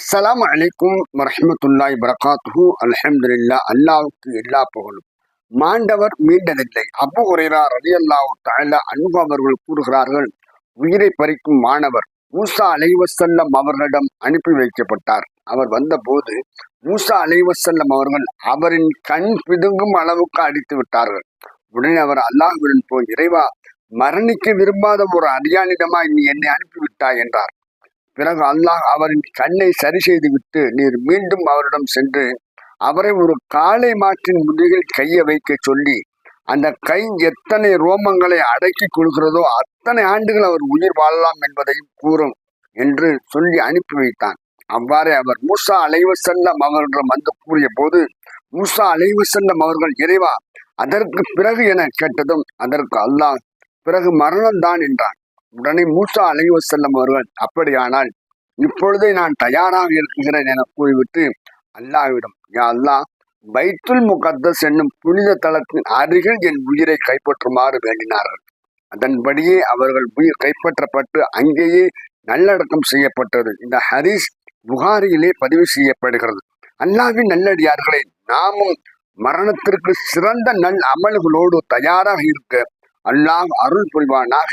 அஸ்லாம் அலைக்கும் வரமத்துல்லாய் வரகாத்து அலமதுல்லா அல்லாவுக்கு எல்லா புகழும். மாண்டவர் மீண்டதில்லை. அபு ஹுரைரா ரலியல்லாஹு தஆலா அன்பு அவர்கள் கூறுகிறார்கள் உயிரை பறிக்கும் மாணவர் மூசா அலைவசல்லம் அவர்களிடம் அனுப்பி வைக்கப்பட்டார். அவர் வந்தபோது மூசா அலைவசல்லம் அவர்கள் அவரின் கண் பிதுங்கும் அளவுக்கு அடித்து விட்டார்கள். உடனே அவர் அல்லாஹ்விடம் போய் இறைவா மரணிக்க விரும்பாத ஒரு அரியானிடமா நீ என்னை அனுப்பிவிட்டாய் என்றார். பிறகு அல்லாஹ் அவரின் கண்ணை சரி செய்து விட்டு நீர் மீண்டும் அவரிடம் சென்று அவரை ஒரு காளை மாற்றின் முதுகில் கையை வைக்க சொல்லி அந்த கை எத்தனை ரோமங்களை அடக்கி கொள்கிறதோ அத்தனை ஆண்டுகள் அவர் உயிர் வாழலாம் என்பதையும் கூறும் என்று சொல்லி அனுப்பி வைத்தான். அவ்வாறே அவர் மூசா அலைவசல்லம் அவர்களிடம் வந்து கூறிய போது மூசா அலைவசல்லம் அவர்கள் இறைவா அதற்கு பிறகு என கேட்டதும் அதற்கு அல்லாஹ் பிறகு மரணம்தான் என்றான். உடனே மூசா அலைவசல்லம் அவர்கள் அப்படியானால் இப்பொழுதே நான் தயாராக இருக்கிறேன் என கூறிவிட்டு அல்லாவிடம் யா அல்லாஹ் பைத்துல் முகத்தஸ் என்னும் புனித தலத்தின் அருகில் என் உயிரை கைப்பற்றுமாறு வேண்டினார்கள். அதன்படியே அவர்கள் உயிர் கைப்பற்றப்பட்டு அங்கேயே நல்லடக்கம் செய்யப்பட்டது. இந்த ஹரிஸ் புகாரியிலே பதிவு செய்யப்படுகிறது. அல்லாவின் நல்லடியார்களை நாமும் மரணத்திற்கு சிறந்த நல் அமல்களோடு தயாராக இருக்க அல்லாஹ் அருள் புரிவானாக.